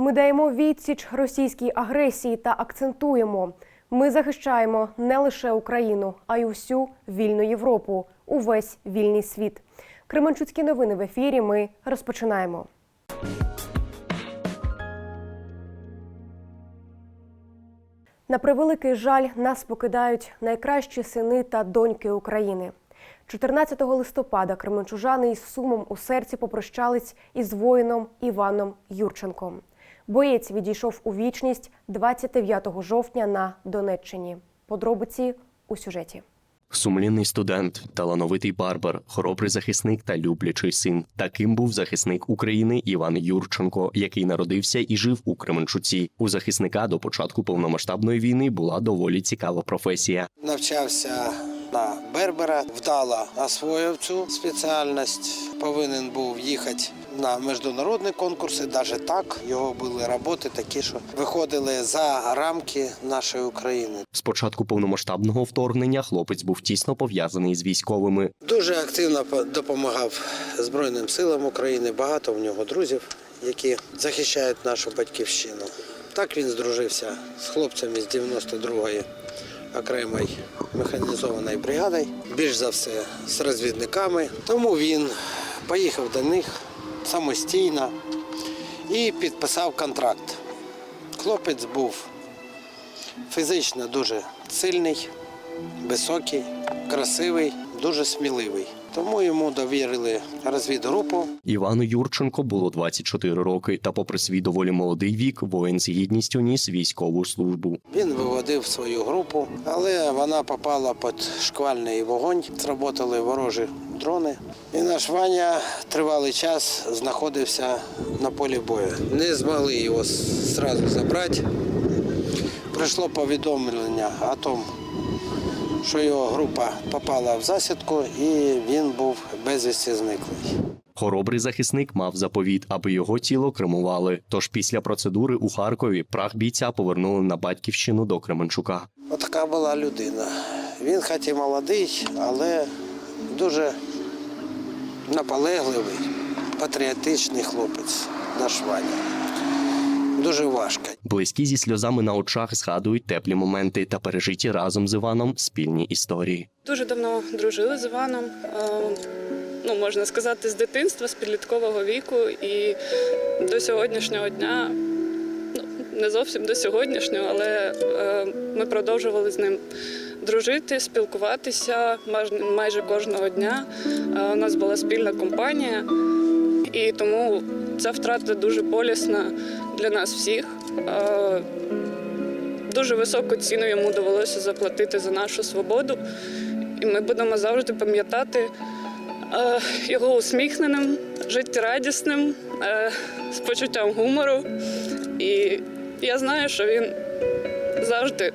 Ми даємо відсіч російській агресії та акцентуємо. Ми захищаємо не лише Україну, а й усю вільну Європу, увесь вільний світ. Кременчуцькі новини в ефірі. Ми розпочинаємо. На превеликий жаль, нас покидають найкращі сини та доньки України. 14 листопада кременчужани із сумом у серці попрощались із воїном Іваном Юрченком. Боєць відійшов у вічність 29 жовтня на Донеччині. Подробиці у сюжеті. Сумлінний студент, талановитий барбар, хоробрий захисник та люблячий син. Таким був захисник України Іван Юрченко, який народився і жив у Кременчуці. У захисника до початку повномасштабної війни була доволі цікава професія. Навчався на Бербера, вдало освоїв цю спеціальність. Повинен був їхати на міжнародні конкурси. Навіть так його були роботи такі, що виходили за рамки нашої України. З початку повномасштабного вторгнення хлопець був тісно пов'язаний з військовими. Дуже активно по- допомагав Збройним силам України. Багато в нього друзів, які захищають нашу батьківщину. Так він здружився з хлопцями з 92-ї окремої механізованої бригади, більш за все з розвідниками. Тому він поїхав до них самостійно і підписав контракт. Хлопець був фізично дуже сильний, високий, красивий, дуже сміливий. Тому йому довірили розвідгрупу. Івану Юрченко було 24 роки, та, попри свій доволі молодий вік, воїн з гідністю ніс військову службу. Він виводив свою групу, але вона попала під шквальний вогонь. Зработали ворожі дрони. І наш Ваня тривалий час знаходився на полі бою. Не змогли його зразу забрати. Прийшло повідомлення о тому, що його група попала в засідку і він був безвісті зниклий. Хоробрий захисник мав заповіт, аби його тіло кремували. Тож після процедури у Харкові прах бійця повернули на батьківщину до Кременчука. Отака була людина. Він хоч і молодий, але дуже наполегливий, патріотичний хлопець наш Ваня. Дуже важко. Близькі зі сльозами на очах згадують теплі моменти та пережиті разом з Іваном спільні історії. Дуже давно дружили з Іваном. Ну, можна сказати, з дитинства, з підліткового віку і до сьогоднішнього дня, ну не зовсім до сьогоднішнього, але е, ми продовжували з ним дружити, спілкуватися майже, майже кожного дня. Е, У нас була спільна компанія, і тому ця втрата дуже болісна для нас всіх. Е, Дуже високу ціну йому довелося заплатити за нашу свободу. І ми будемо завжди пам'ятати е, його усміхненим, життєрадісним, е, з почуттям гумору. І я знаю, що він завжди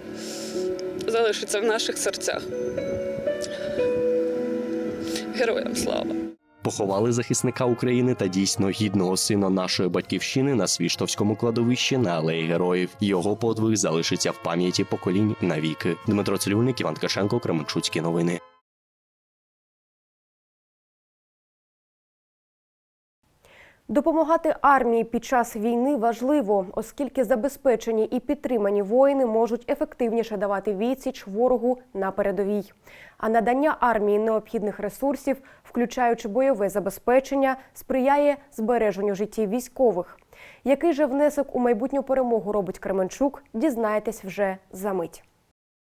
залишиться в наших серцях. Героям слава! Поховали захисника України та дійсно гідного сина нашої батьківщини на Свіштовському кладовищі на алеї героїв. Його подвиг залишиться в пам'яті поколінь навіки. Дмитро Цилюльник, Іван Ткаченко, Кременчуцькі новини. Допомагати армії під час війни важливо, оскільки забезпечені і підтримані воїни можуть ефективніше давати відсіч ворогу на передовій. А надання армії необхідних ресурсів, включаючи бойове забезпечення, сприяє збереженню життів військових. Який же внесок у майбутню перемогу робить Кременчук, дізнаєтесь вже за мить.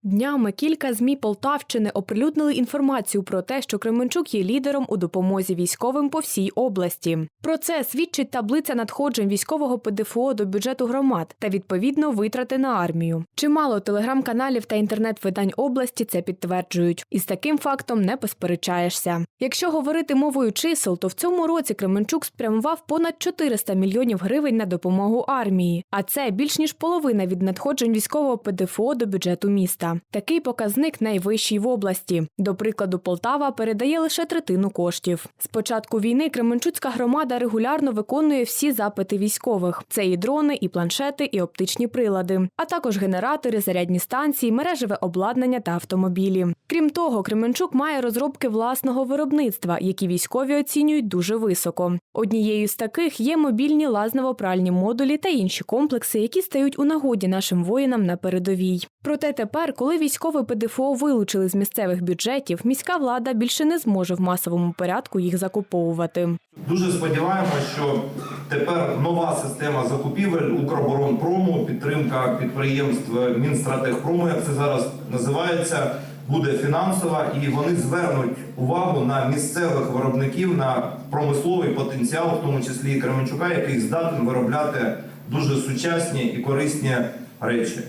Днями кілька змі Полтавщини оприлюднили інформацію про те, що Кременчук є лідером у допомозі військовим по всій області. Про це свідчить таблиця надходжень військового ПДФО до бюджету громад та відповідно витрати на армію. Чимало телеграм-каналів та інтернет-видань області це підтверджують, і з таким фактом не посперечаєшся. Якщо говорити мовою чисел, то в цьому році Кременчук спрямував понад 400 мільйонів гривень на допомогу армії, а це більш ніж половина від надходжень військового ПДФО до бюджету міста. Міста. Такий показник найвищий в області. До прикладу, Полтава передає лише третину коштів. З початку війни Кременчуцька громада регулярно виконує всі запити військових: це і дрони, і планшети, і оптичні прилади, а також генератори, зарядні станції, мережеве обладнання та автомобілі. Крім того, Кременчук має розробки власного виробництва, які військові оцінюють дуже високо. Однією з таких є мобільні лазново-пральні модулі та інші комплекси, які стають у нагоді нашим воїнам на передовій. Проте тепер, коли військове ПДФО вилучили з місцевих бюджетів, міська влада більше не зможе в масовому порядку їх закуповувати. Дуже сподіваємося, що тепер нова система закупівель Укроборонпрому, підтримка підприємств Мінстратегпрому, як це зараз називається, буде фінансова, і вони звернуть увагу на місцевих виробників, на промисловий потенціал, в тому числі і Кременчука, який здатен виробляти дуже сучасні і корисні речі.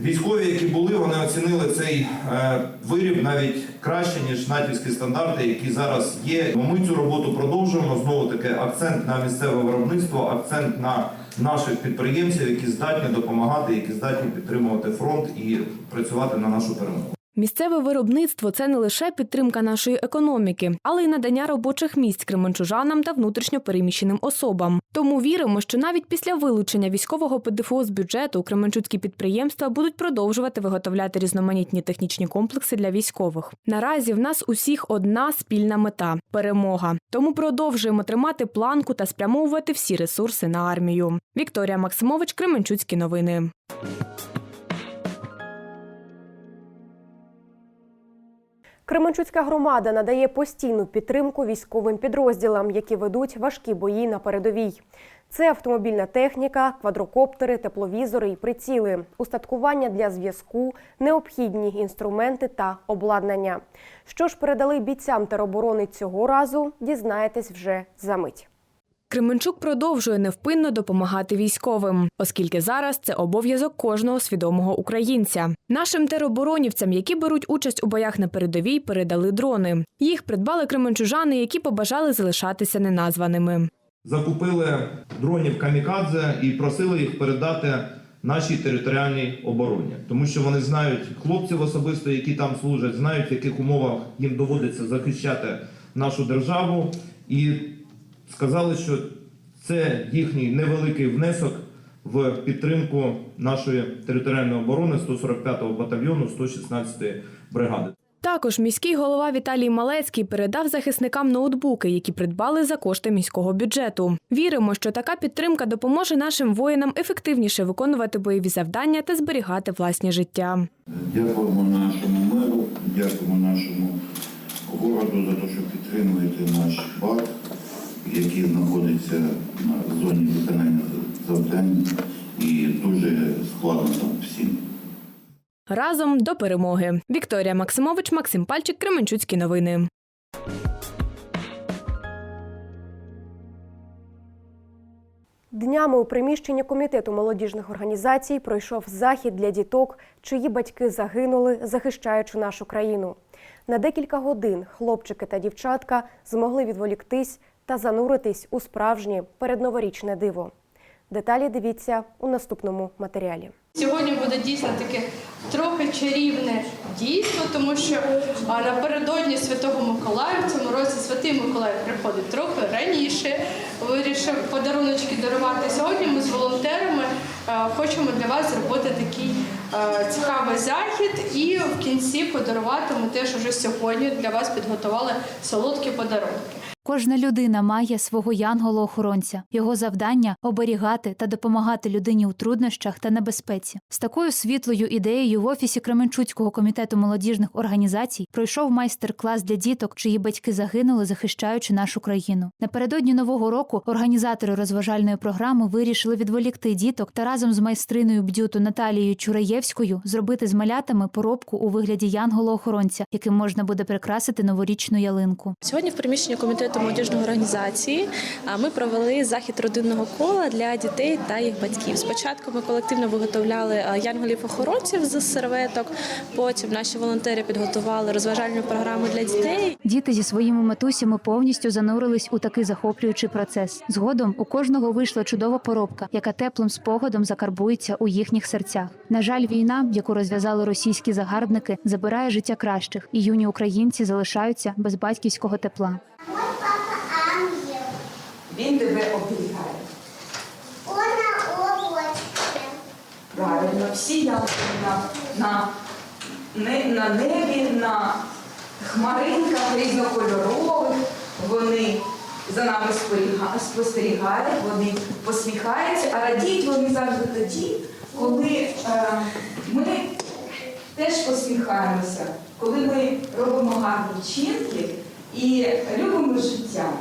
Військові, які були, вони оцінили цей е, виріб навіть краще ніж натівські стандарти, які зараз є. Ми цю роботу продовжуємо. Знову таки акцент на місцеве виробництво, акцент на наших підприємців, які здатні допомагати, які здатні підтримувати фронт і працювати на нашу перемогу. Місцеве виробництво це не лише підтримка нашої економіки, але й надання робочих місць кременчужанам та внутрішньо переміщеним особам. Тому віримо, що навіть після вилучення військового ПДФО з бюджету кременчуцькі підприємства будуть продовжувати виготовляти різноманітні технічні комплекси для військових. Наразі в нас усіх одна спільна мета перемога. Тому продовжуємо тримати планку та спрямовувати всі ресурси на армію. Вікторія Максимович, Кременчуцькі новини. Кременчуцька громада надає постійну підтримку військовим підрозділам, які ведуть важкі бої на передовій. Це автомобільна техніка, квадрокоптери, тепловізори і приціли, устаткування для зв'язку, необхідні інструменти та обладнання. Що ж передали бійцям тероборони цього разу, дізнаєтесь вже за мить. Кременчук продовжує невпинно допомагати військовим, оскільки зараз це обов'язок кожного свідомого українця. Нашим тероборонівцям, які беруть участь у боях на передовій, передали дрони. Їх придбали кременчужани, які побажали залишатися неназваними. Закупили дронів камікадзе і просили їх передати нашій територіальній обороні, тому що вони знають хлопців особисто, які там служать, знають, в яких умовах їм доводиться захищати нашу державу, і сказали, що це їхній невеликий внесок в підтримку нашої територіальної оборони 145-го батальйону 116-ї бригади. Також міський голова Віталій Малецький передав захисникам ноутбуки, які придбали за кошти міського бюджету. Віримо, що така підтримка допоможе нашим воїнам ефективніше виконувати бойові завдання та зберігати власні життя. Дякуємо нашому меру, дякуємо нашому городу за те, що підтримуєте наш бар, який знаходиться на зоні виконання завдань і дуже складно там всім. Разом до перемоги. Вікторія Максимович, Максим Пальчик, Кременчуцькі новини. Днями у приміщенні комітету молодіжних організацій пройшов захід для діток, чиї батьки загинули, захищаючи нашу країну. На декілька годин хлопчики та дівчатка змогли відволіктись та зануритись у справжнє передноворічне диво. Деталі дивіться у наступному матеріалі. Сьогодні буде дійсно таке трохи чарівне дійство, тому що напередодні Святого Миколая в цьому році Святий Миколай приходить трохи раніше. Вирішив подаруночки дарувати. Сьогодні ми з волонтерами хочемо для вас зробити такий цікавий захід і в кінці подарувати ми теж уже сьогодні для вас підготували солодкі подарунки. Кожна людина має свого янгола-охоронця. Його завдання оберігати та допомагати людині у труднощах та небезпеці. З такою світлою ідеєю в офісі Кременчуцького комітету молодіжних організацій пройшов майстер-клас для діток, чиї батьки загинули, захищаючи нашу країну. Напередодні нового року організатори розважальної програми вирішили відволікти діток та разом з майстриною бдюту Наталією Чураєвською зробити з малятами поробку у вигляді янгола-охоронця, яким можна буде прикрасити новорічну ялинку. Сьогодні в приміщенні комітету комітету молодіжної організації а, ми провели захід родинного кола для дітей та їх батьків. Спочатку ми колективно виготовляли а, янголів-охоронців з серветок. Потім наші волонтери підготували розважальну програму для дітей. Діти зі своїми матусями повністю занурились у такий захоплюючий процес. Згодом у кожного вийшла чудова поробка, яка теплим спогадом закарбується у їхніх серцях. На жаль, війна, яку розв'язали російські загарбники, забирає життя кращих, і юні українці залишаються без батьківського тепла. Він тебе оберігає. Правильно, всі янголи на, на, не, на небі, на хмаринках різнокольорових. Вони за нами споріга- спостерігають, вони посміхаються, а радіють вони завжди тоді, коли е, ми теж посміхаємося, коли ми робимо гарні вчинки і любимо життя.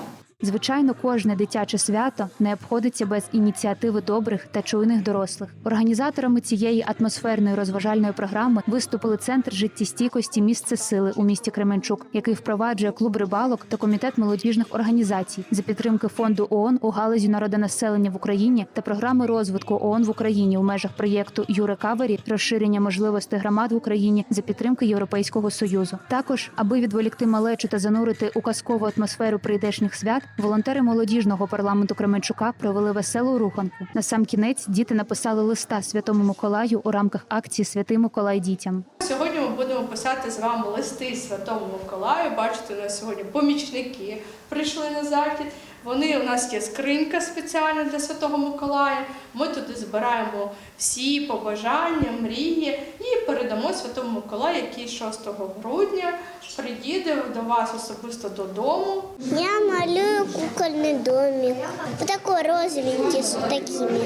Звичайно, кожне дитяче свято не обходиться без ініціативи добрих та чуйних дорослих. Організаторами цієї атмосферної розважальної програми виступили центр життєстійкості місце сили у місті Кременчук, який впроваджує клуб рибалок та комітет молодіжних організацій за підтримки фонду ООН у галузі народонаселення в Україні та програми розвитку ООН в Україні у межах проєкту «Юрекавері» розширення можливостей громад в Україні за підтримки Європейського союзу. Також, аби відволікти малечу та занурити у казкову атмосферу прийдешніх свят, волонтери молодіжного парламенту Кременчука провели веселу руханку. На сам кінець діти написали листа Святому Миколаю у рамках акції Святий Миколай дітям. Сьогодні ми будемо писати з вами листи Святому Миколаю. Бачите, у нас сьогодні помічники прийшли на захід. Вони у нас є скринька спеціальна для Святого Миколая. Ми туди збираємо всі побажання, мрії і передамо Святому Миколаю, який 6 грудня приїде до вас особисто додому. Я малюю кукольный домик. Вот такой розовенький с такими.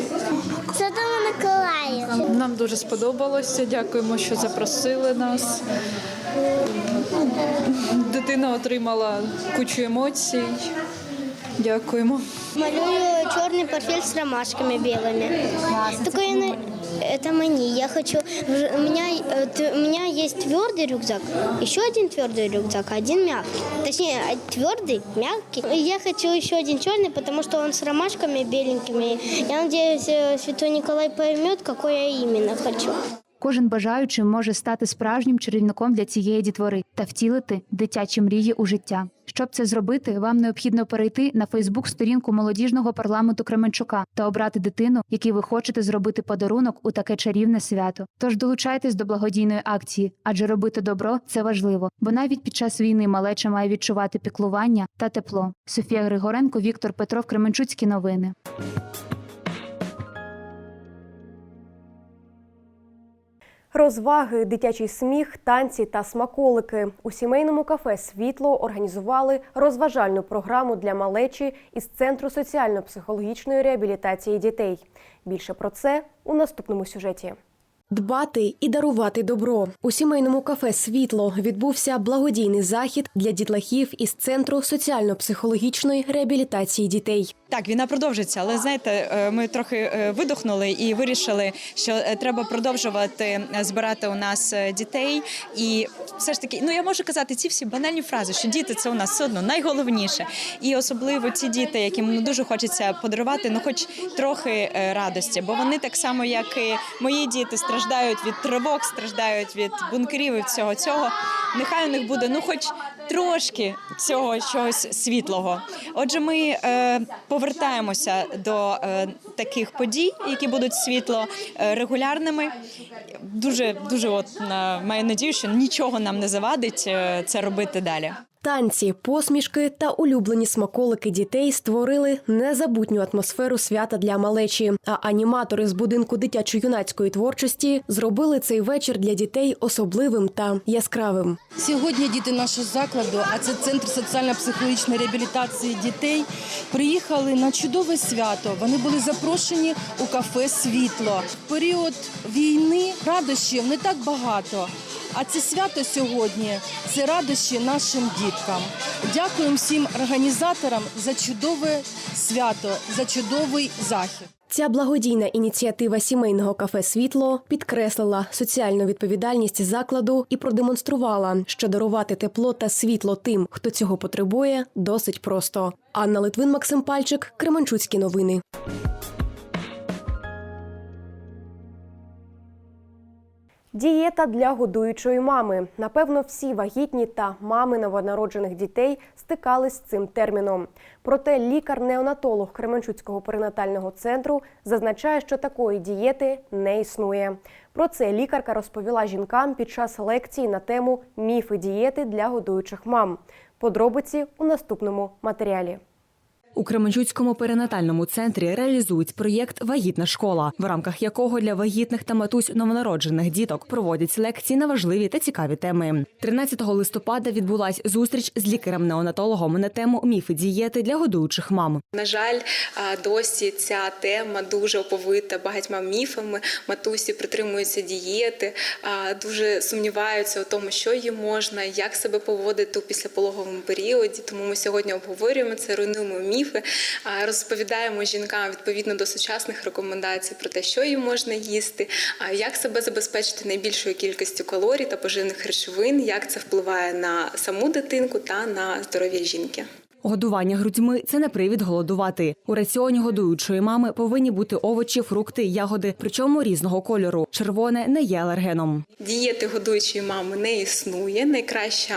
Святого Миколая. Нам дуже сподобалося. Дякуємо, що запросили нас. Дитина отримала кучу емоцій. Дякуємо. Малюю черный портфель с ромашками белыми. Такой я на- это мани. Я хочу. в- У меня, э, т- у меня есть твердый рюкзак, еще один твердый рюкзак, один мягкий. Точнее, твердый, мягкий. И Я хочу еще один черный, потому что он с ромашками беленькими. Я надеюсь, э, Святой Николай поймет, какой я именно хочу. Кожен бажаючий може стати справжнім чарівником для цієї дітвори та втілити дитячі мрії у життя. Щоб це зробити, вам необхідно перейти на Фейсбук-сторінку молодіжного парламенту Кременчука та обрати дитину, якій ви хочете зробити подарунок у таке чарівне свято. Тож долучайтесь до благодійної акції, адже робити добро це важливо, бо навіть під час війни малеча має відчувати піклування та тепло. Софія Григоренко, Віктор Петров, Кременчуцькі новини. Розваги, дитячий сміх, танці та смаколики у сімейному кафе Світло організували розважальну програму для малечі із центру соціально-психологічної реабілітації дітей. Більше про це у наступному сюжеті. Дбати і дарувати добро у сімейному кафе Світло відбувся благодійний захід для дітлахів із центру соціально-психологічної реабілітації дітей. Так, війна продовжиться, але знаєте, е, ми трохи е, видохнули і вирішили, що е, треба продовжувати збирати у нас дітей. І все ж таки, ну я можу казати ці всі банальні фрази, що діти це у нас все одно найголовніше. І особливо ті діти, яким ну, дуже хочеться подарувати, ну хоч трохи радості, бо вони так само, як і мої діти, від тривог, страждають від бункерів і всього цього. Нехай у них буде ну, хоч трошки цього чогось світлого. Отже, ми е, повертаємося до е, таких подій, які будуть світло е, регулярними. Дуже дуже от маю надію, що нічого нам не завадить е, це робити далі. Танці, посмішки та улюблені смаколики дітей створили незабутню атмосферу свята для малечі. А аніматори з будинку дитячо-юнацької творчості зробили цей вечір для дітей особливим та яскравим. Сьогодні діти нашого закладу, а це центр соціально-психологічної реабілітації дітей, приїхали на чудове свято. Вони були запрошені у кафе Світло. В період війни радощів не так багато. А це свято сьогодні це радощі нашим діткам. Дякуємо всім організаторам за чудове свято, за чудовий захід. Ця благодійна ініціатива сімейного кафе Світло підкреслила соціальну відповідальність закладу і продемонструвала, що дарувати тепло та світло тим, хто цього потребує, досить просто. Анна Литвин, Максим Пальчик, Кременчуцькі новини. Дієта для годуючої мами. Напевно, всі вагітні та мами новонароджених дітей стикались з цим терміном. Проте лікар-неонатолог Кременчуцького перинатального центру зазначає, що такої дієти не існує. Про це лікарка розповіла жінкам під час лекції на тему міфи дієти для годуючих мам. Подробиці у наступному матеріалі. У Кременчуцькому перинатальному центрі реалізують проєкт Вагітна школа, в рамках якого для вагітних та матусь новонароджених діток проводять лекції на важливі та цікаві теми. 13 листопада відбулась зустріч з лікарем-неонатологом на тему міфи дієти для годуючих мам. На жаль, досі ця тема дуже оповита багатьма міфами. Матусі притримуються дієти, дуже сумніваються у тому, що їм можна, як себе поводити у післяпологовому періоді. Тому ми сьогодні обговорюємо це, руйнуємо міфи, розповідаємо жінкам відповідно до сучасних рекомендацій про те, що їм можна їсти, як себе забезпечити найбільшою кількістю калорій та поживних речовин, як це впливає на саму дитинку та на здоров'я жінки. Годування грудьми це не привід голодувати. У раціоні годуючої мами повинні бути овочі, фрукти, ягоди, причому різного кольору. Червоне не є алергеном. Дієти годуючої мами не існує. Найкраща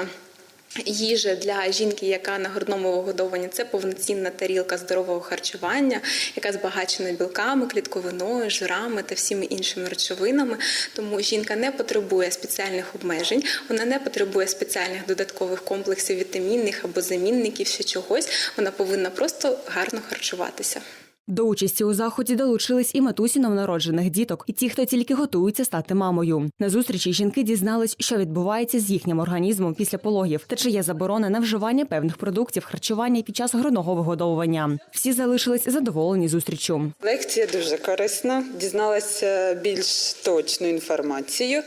їжа для жінки, яка на грудному вигодованні, це повноцінна тарілка здорового харчування, яка збагачена білками, клітковиною, жирами та всіми іншими речовинами. Тому жінка не потребує спеціальних обмежень, вона не потребує спеціальних додаткових комплексів вітамінних або замінників, ще чогось. Вона повинна просто гарно харчуватися. До участі у заході долучились і матусі новонароджених діток, і ті, хто тільки готується стати мамою. На зустрічі жінки дізнались, що відбувається з їхнім організмом після пологів, та чи є заборона на вживання певних продуктів харчування під час грудного вигодовування. Всі залишились задоволені зустрічю. Лекція дуже корисна. Дізналася більш точну інформацію.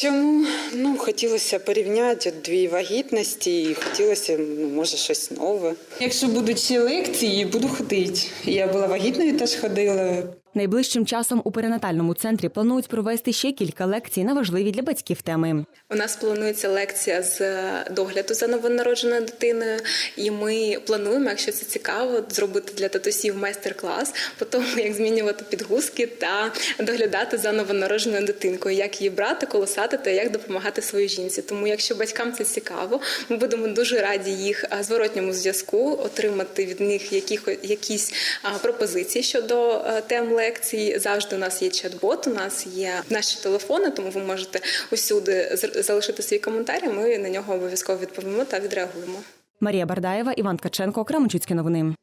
Чому ну хотілося порівняти дві вагітності, і хотілося ну, може щось нове. Якщо будуть ще лекції, буду ходити. Я була вагітною, теж ходила. Найближчим часом у перинатальному центрі планують провести ще кілька лекцій на важливі для батьків теми. У нас планується лекція з догляду за новонародженою дитиною, і ми плануємо, якщо це цікаво, зробити для татусів майстер-клас по тому, як змінювати підгузки та доглядати за новонародженою дитинкою, як її брати, колосати та як допомагати своїй жінці. Тому, якщо батькам це цікаво, ми будемо дуже раді їх зворотньому зв'язку, отримати від них якісь пропозиції щодо а, тем лекцій. Завжди у нас є чат-бот, у нас є наші телефони, тому ви можете усюди залишити свій коментар. Ми на нього обов'язково відповімо та відреагуємо. Марія Бардаєва, Іван Ткаченко, Кременчуцькі новини.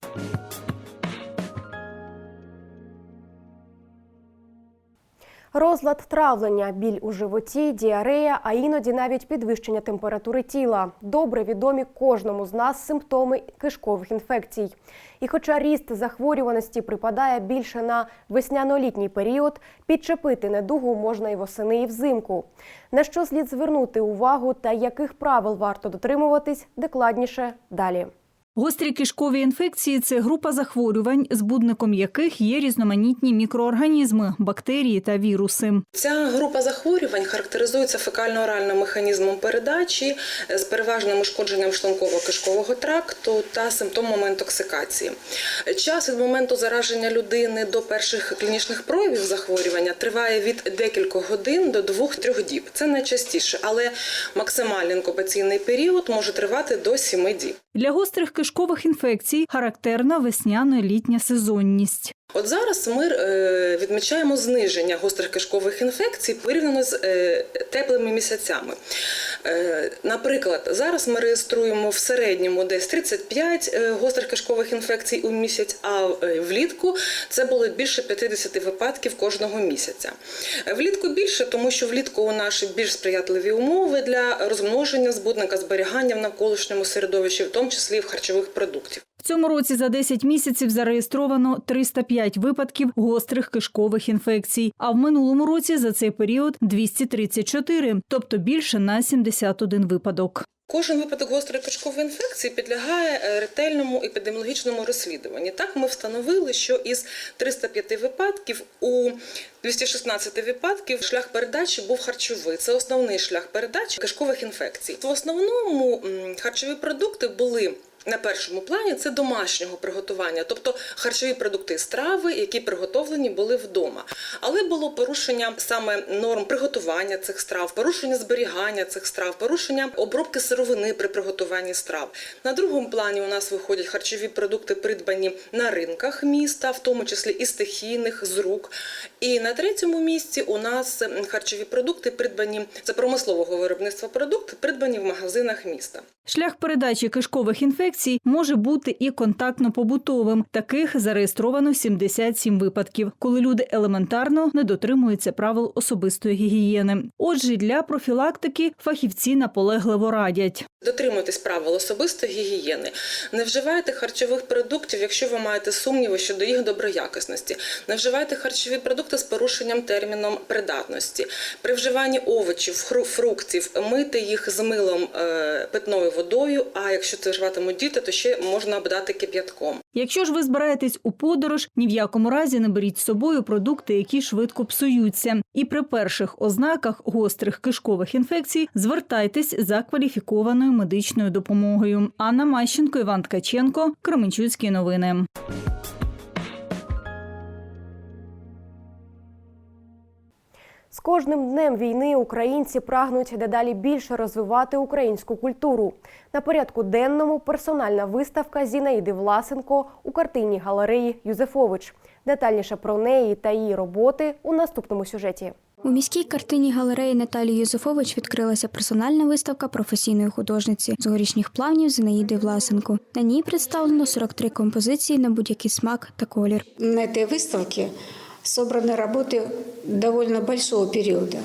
Розлад травлення, біль у животі, діарея, а іноді навіть підвищення температури тіла. Добре відомі кожному з нас симптоми кишкових інфекцій. І хоча ріст захворюваності припадає більше на весняно-літній період, підчепити недугу можна і восени, і взимку. На що слід звернути увагу та яких правил варто дотримуватись, докладніше далі. Гострі кишкові інфекції це група захворювань, збудником яких є різноманітні мікроорганізми, бактерії та віруси. Ця група захворювань характеризується фекально-оральним механізмом передачі з переважним ушкодженням шлунково-кишкового тракту та симптомами інтоксикації. Час від моменту зараження людини до перших клінічних проявів захворювання триває від декількох годин до 2-3 діб. Це найчастіше, але максимальний інкубаційний період може тривати до 7 діб. Для гострих кишкових інфекцій характерна весняно-літня сезонність. От зараз ми е, відмічаємо зниження гострих кишкових інфекцій порівняно з е, теплими місяцями. Е, наприклад, зараз ми реєструємо в середньому десь 35 е, гострих кишкових інфекцій у місяць, а влітку це було більше 50 випадків кожного місяця. Влітку більше, тому що влітку у нас більш сприятливі умови для розмноження збудника, зберігання в навколишньому середовищі, в тому числі і в харчових продуктів. Цьому році за 10 місяців зареєстровано 305 випадків гострих кишкових інфекцій, а в минулому році за цей період 234, тобто більше на 71 випадок. Кожен випадок гострої кишкової інфекції підлягає е, ретельному епідеміологічному розслідуванню. Так ми встановили, що із 305 випадків у 216 випадків шлях передачі був харчовий. Це основний шлях передачі кишкових інфекцій. В основному харчові продукти були. На першому плані це домашнього приготування, тобто харчові продукти страви, які приготовлені були вдома. Але було порушення саме норм приготування цих страв, порушення зберігання цих страв, порушення обробки сировини при приготуванні страв. На другому плані у нас виходять харчові продукти, придбані на ринках міста, в тому числі і стихійних з рук. І на третьому місці у нас харчові продукти, придбані це промислового виробництва продукти, придбані в магазинах міста. Шлях передачі кишкових інфекцій може бути і контактно-побутовим. Таких зареєстровано 77 випадків, коли люди елементарно не дотримуються правил особистої гігієни. Отже, для профілактики фахівці наполегливо радять. Дотримуйтесь правил особистої гігієни. Не вживайте харчових продуктів, якщо ви маєте сумніви щодо їх доброякісності. Не вживайте харчові продукти з порушенням терміном придатності. При вживанні овочів, фруктів мийте їх з милом е, питною водою. А якщо це вживатимуть діти, то ще можна обдати кип'ятком. Якщо ж ви збираєтесь у подорож, ні в якому разі не беріть з собою продукти, які швидко псуються. І при перших ознаках гострих кишкових інфекцій звертайтесь за кваліфікованою медичною допомогою. Анна Мащенко, Іван Ткаченко, Кременчуцькі новини. З кожним днем війни українці прагнуть дедалі більше розвивати українську культуру. На порядку денному персональна виставка Зінаїди Власенко у картинній галереї Юзефович. Детальніше про неї та її роботи у наступному сюжеті. У міській картині галереї Наталії Юзефович відкрилася персональна виставка професійної художниці з горішніх плавнів Зинаїди Власенко. На ній представлено 43 композиції на будь-який смак та колір. На этой выставке собраны работы довольно большого периода,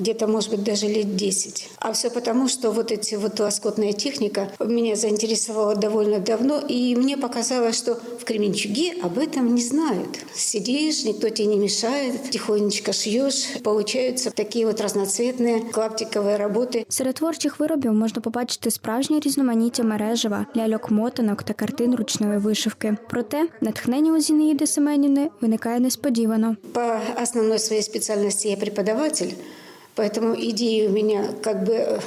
где-то, может быть, даже лет 10. А все потому, что вот эти вот лоскутная техника меня заинтересовала довольно давно, и мне показалось, что в Кременчуге об этом не знают. Сидишь, никто тебе не мешает, тихонечко шьешь, получаются такие вот разноцветные клаптиковые работы. Серед творчих виробів можна побачити справжнє різноманіття мережева, ляльок мотанок та картин ручної вишивки. Проте натхнення у Зінаїди Семенівни виникає несподівано. По основной своей специальности я преподаватель, поэтому идеи у меня как бы э,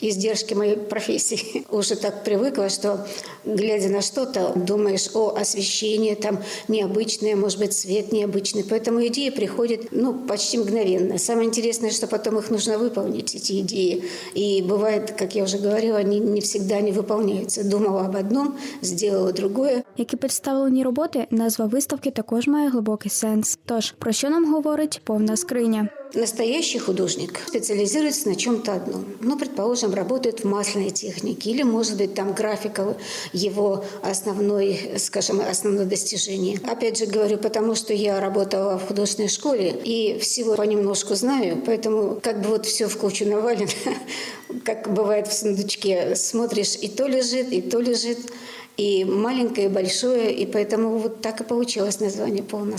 издержки моей профессии. Уже так привыкла, что глядя на что-то, думаешь о освещении, там необычное, может быть, цвет необычный. Поэтому идеи приходят ну, почти мгновенно. Самое интересное, что потом их нужно выполнить, эти идеи. И бывает, как я уже говорила, они не всегда не выполняются. Думала об одном, сделала другое. Як і представлені роботи, назва виставки також має глибокий сенс. Тож про що нам говорить повна скриня? Настоящий художник специализируется на чем-то одном. Ну, предположим, работает в масляной технике, или, может быть, там графика его основной, скажем, основное достижение. Опять же говорю, потому что я работала в художественной школе и всего понемножку знаю, поэтому как бы вот все в кучу навалено, как бывает в сундучке, смотришь, и то лежит, и то лежит, и маленькое, и большое, и поэтому вот так и получилось название «Полная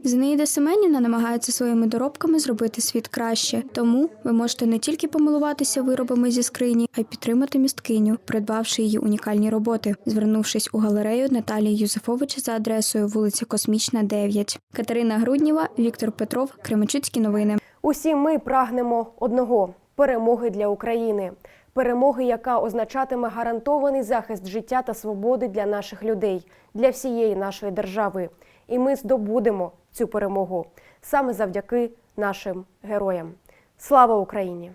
скрыня». Зинаїда Семенівна намагається своїми доробками зробити світ краще. Тому ви можете не тільки помилуватися виробами зі скрині, а й підтримати місткиню, придбавши її унікальні роботи, звернувшись у галерею Наталії Юзефович за адресою вулиця Космічна, 9. Катерина Грудніва, Віктор Петров, Кременчуцькі новини. Усі ми прагнемо одного перемоги для України. Перемоги, яка означатиме гарантований захист життя та свободи для наших людей, для всієї нашої держави. І ми здобудемо цю перемогу саме завдяки нашим героям. Слава Україні!